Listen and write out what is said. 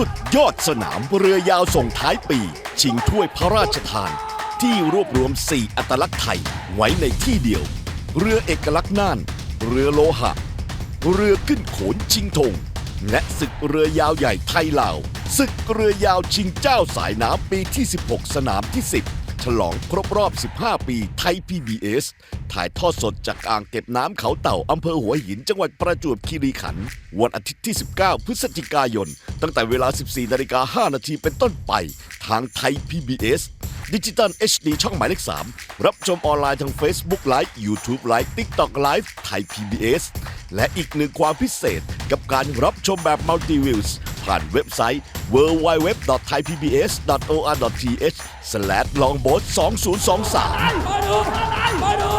สุดยอดสนามเรือยาวส่งท้ายปี ชิงถ้วยพระราชทาน ที่รวบรวม 4 อัตลักษณ์ไทยไว้ในที่เดียว เรือเอกลักษณ์น่าน เรือโลหะ เรือขึ้นโขนชิงธง และศึกเรือยาวใหญ่ไทยลาวศึกเรือยาวชิงเจ้าสายน้ำปีที่ 16 สนามที่ 10 ฉลองครบรอบ 15 ปีไทย PBS ถ่ายทอดสดจากอ่างเก็บน้ำเขาเต่าอำเภอหัวหิน จังหวัดประจวบคีรีขันธ์วันอาทิตย์ที่ 19 พฤศจิกายน ตั้งแต่เวลา 14นาฬิกา5นาทีเป็นต้นไป ทางไทย PBS ดิจิตอล HD ช่องหมายเลข 3 รับชมออนไลน์ทาง Facebook Live YouTube Live TikTok Live ไทย PBS และอีกหนึ่งความพิเศษกับการรับชมแบบมัลติวิวส์ ผ่านเว็บไซต์ www.thaipbs.or.th/longboat2023